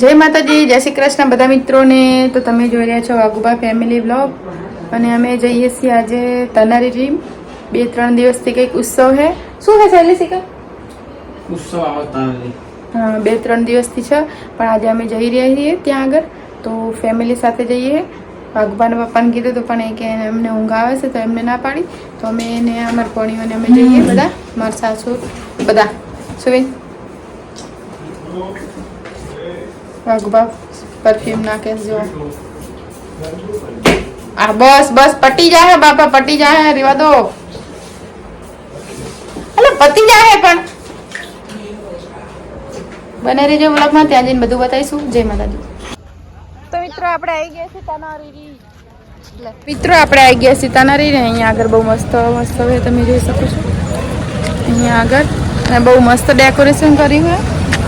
જય માતાજી જય શ્રી કૃષ્ણ બધા મિત્રોને. તો તમે જોઈ રહ્યા છો વાઘુબા ફેમિલી બ્લોગ અને અમે જઈએ છીએ આજે તનારી રીમ બે ત્રણ દિવસથી કંઈક ઉત્સવ છે શું છે શૈલી શિકા ઉત્સવ હા બે ત્રણ દિવસથી છે. પણ આજે અમે જઈ રહ્યા છીએ ત્યાં આગળ. તો ફેમિલી સાથે જઈએ. વાઘુબાના પપ્પાને કીધું તો પણ એ કે એમને ઊંઘ આવે છે તો એમને ના પાડી. તો અમે એને અમારા પોણીઓને અમે જઈએ બધા મારા સાસુ બધા. સુવિન વાઘુબા પરફ્યુમ નાખે જો આ બસ બસ પટી જાય બાપા પટી જાય રેવા દો અલે પતી જાય પણ બને રહેજો વ્લોગમાં ત્યાં જઈને બધું બતાવીશું. જય માતાજી. તો મિત્રો આપણે આવી ગયા સીતાનારી તાનારી મિત્રો આપણે આવી ગયા છીએ તાનારી ને અહીંયા આગળ બહુ મસ્ત મસ્ત હોય તમે જોઈ શકો છો. અહીંયા આગળ. અને બહુ મસ્ત ડેકોરેશન કર્યું હોય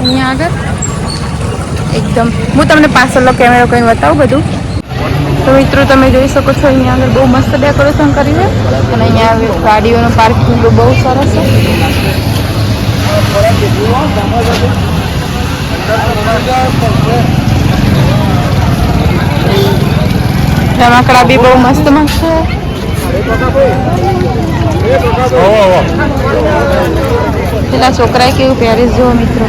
અહીંયા આગળ. એકદમ. હું તમને પાછળનો કેમેરો કંઈ બતાવું બધું. તો મિત્રો, તમે જોઈ શકો છો, અહીંયા આગળ બહુ મસ્ત ડેકોરેશન કર્યું અને અહીંયા ગાડીઓનું પાર્કિંગ બહુ સરસ છે. રમકડા બી બહુ મસ્ત મસ્ત છે. પેલા છોકરાએ કેવું પહેરીશ જુઓ મિત્રો.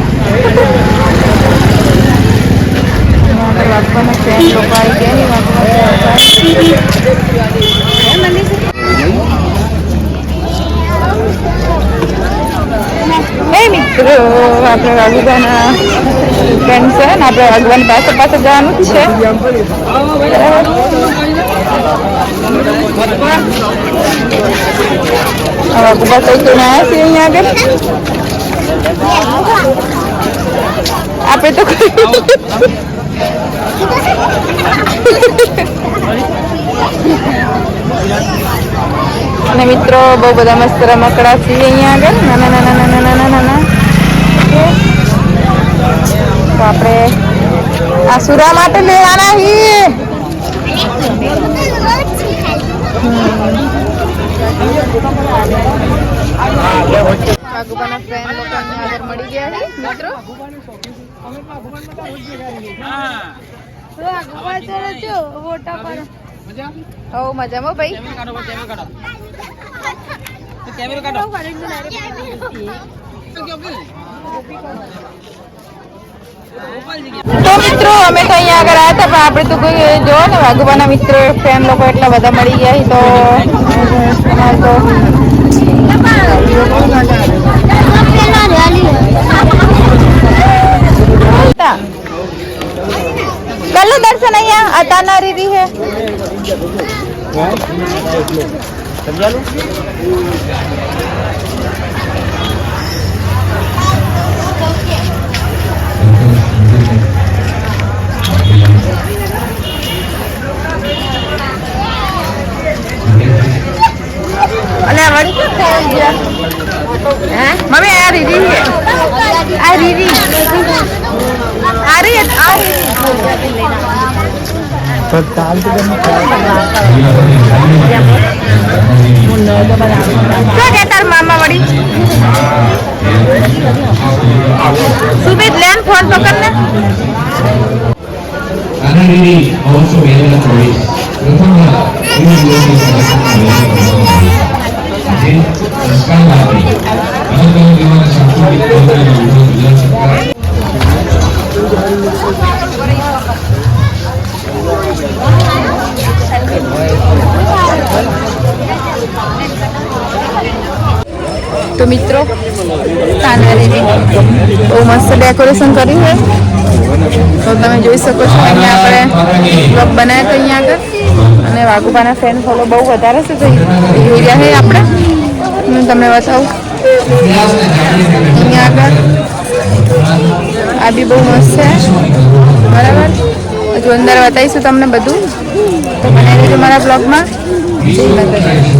અહીંયા આગળ વાગવાના ફ્રેન્ડ લોકો આવી ગયા છે હે મિત્રો આપણે વાગવાના ફ્રેન્ડ છે ને આપણે વાગવાની પાસે પાસે જવાનું જ છે હવે વાગવા કઈ કઈ આવ્યા છે અહીંયા આગળ આપણે તો કોઈ અને મિત્રો બહુ બધા મસ્ત રમકડા છે અહીંયા આગળ. નાના નાના નાના નાના નાના તો આપણે આ સુરા માટે લેવાના હી વાઘુબાના ફ્રેન્ડ લોકો આગળ મળી ગયા છે મિત્રો. હો તો મિત્રો, અમે તો અહીંયા આગળ આવ્યા હતા, પણ આપણે તો કોઈ જો ને, વાઘુબાના મિત્રો ફ્રેન્ડ લોકો એટલા બધા મળી ગયા તો અને આ વળી ક્યાં ખાઈ ગયા હે મમ્મી આ રીરી હે આ રીરી આ રી આ રીરી શું કે તાર મામા વળી સુમિત લેન ફોન પકડ ને આનારી also વેલેલા ચોઈસ પ્રથમ દિવસ દિવસની આજે સંસ્કાર લાવી અલગ અલગ એવા સાંસ્કૃતિક પ્રોગ્રામ ગુજરાત તો મિત્રો તાનારીની બહુ મસ્ત ડેકોરેશન કર્યું છે. તો તમે જોઈ શકો છો, અહીંયા આપણે બ્લોગ બનાવ્યા તો અહીંયા આગળ. અને વાઘુબાના ફેન ફોલો બહુ વધારે છે, તો જોઈ છે આપણે. હું તમને બતાવું. અહીંયા આગળ આ બી બહુ મસ્ત છે. બરાબર? હજુ અંદર બતાવીશું તમને બધું. તો દેજો મારા બ્લોગમાં જય માતાજી.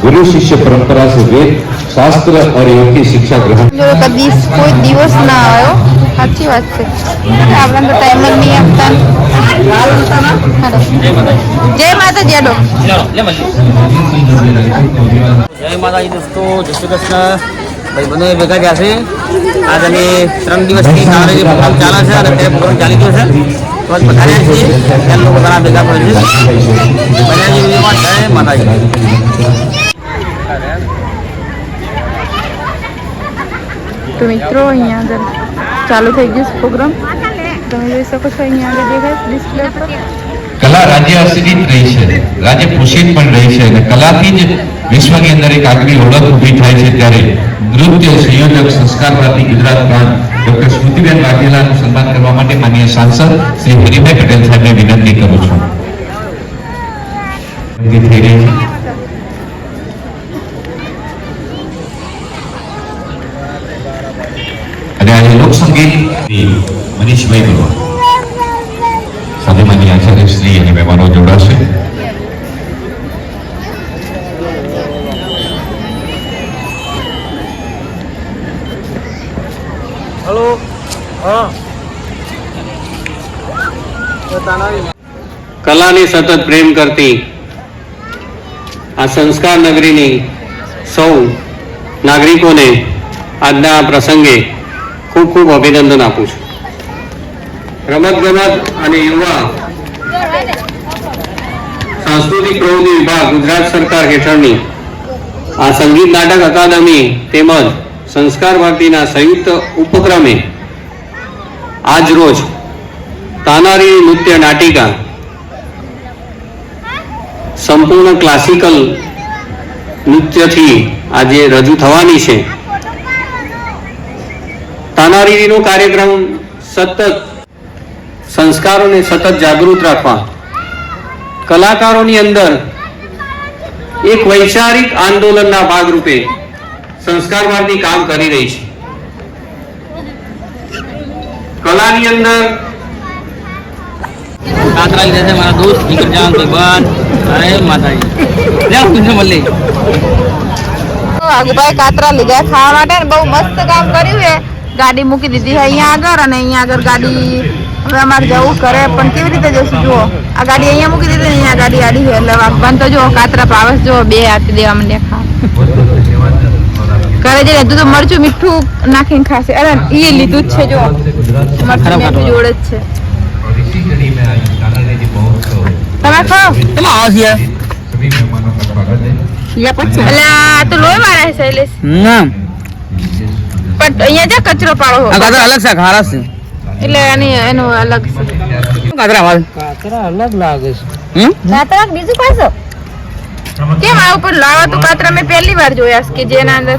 गुरु शिष्य परंपरा से वेद शास्त्र और योग की शिक्षा ग्रहण જો કદી કોઈ દિવસ ના આવ્યો સાચી વાત છે આપણે તો ટાઈમ જ નહીં આપતા હાલો. જય માતાજી આડો જય માતાજી દોસ્તો જય શ્રી કૃષ્ણ ભાઈ બંને ભેગા થયા છે આજ અમે ત્રણ દિવસથી કાંકરેજી પ્રોગ્રામ ચાલે છે અને તે પ્રોગ્રામ ચાલી ગયો છે તો આજ પધાર્યા છીએ ત્યાં લોકો ઘણા ભેગા પડે છે બન્યાજી વિડીયોમાં જય માતાજી તો મિત્રો, અહીંયા આગળ ચાલુ થઈ ગયું પ્રોગ્રામ. તમે જોઈ શકો છો અહીંયા આગળ દેખાય ડિસ્પ્લે પર. કલા રાજ્ય અસ્તિત્વ રહી છે. રાજ્ય પોષિત પણ રહી છે અને કલાથી જ વિશ્વની અંદર એક આગવી ઓળખ ઊભી થાય છે ત્યારે નૃત્ય, સંયોજક, સંસ્કાર પ્રાપ્તિ ગુજરાત પ્રાંત ડોક્ટર સ્મૃતિબેન વાઘેલાનું સન્માન કરવા માટે માનનીય સાંસદ શ્રી હરિભાઈ પટેલ સાહેબને વિનંતી કરું છું. કલાને સતત પ્રેમ કરતી આ સંસ્કાર નગરીની સૌ નાગરિકોને આજના પ્રસંગે ખૂબ ખૂબ અભિનંદન આપું છું. રમતગમત અને યુવા સાંસ્કૃતિક પ્રવૃત્તિ વિભાગ ગુજરાત સરકાર હેઠળની આ સંગીત નાટક અકાદમી તેમજ સંસ્કાર ભારતીના સંયુક્ત ઉપક્રમે આજ રોજ તાનારી નૃત્ય નાટિકા સંપૂર્ણ ક્લાસિકલ નૃત્યથી આજે રજૂ થવાની છે. તાનારીરીનો કાર્યક્રમ સતત સંસ્કારોને સતત જાગૃત રાખવા. કલાકારોની અંદર એક વૈચારિક આંદોલનના ભાગરૂપે સંસ્કારવાદની કામ કરી રહી છે. કલાની અંદર મારા દોસ્ત જીગરજાન જાન મળી આગુભાઈ કાતરા લીધા ખાવા માટે ને બહુ મસ્ત કામ કર્યું છે ગાડી મૂકી દીધી છે અહીંયા આગળ અને અહીંયા આગળ ગાડી હવે અમારે જવું કરે પણ કેવી રીતે જશું જુઓ. આ ગાડી અહીંયા મૂકી દીધી ને અહીંયા ગાડી આડી છે. એટલે વાગવાન તો જો કાતરા પાવસ જો બે આપી દેવા મને ખાવા ઘરે જઈને તું તો મરચું મીઠું નાખીને ખાશે. અરે એ લીધું જ છે જો મરચું મીઠું જોડે જ છે. તમે ખાઓ કેમાં આવે છે એટલે આ તો લોહી મારે છે શૈલેષ. ના. પણ અહીંયા જા કચરો પાડો આ કાતરા અલગ છે ખારા છે. એટલે એની એનું અલગ છે. શું કાતરા આવે કાતરા અલગ લાગે છે. હમ? કાતરા બીજું પાછો? કેમ આવું પણ લાવા તો? કાતરા મેં પહેલી વાર જોયા કે જેના અંદર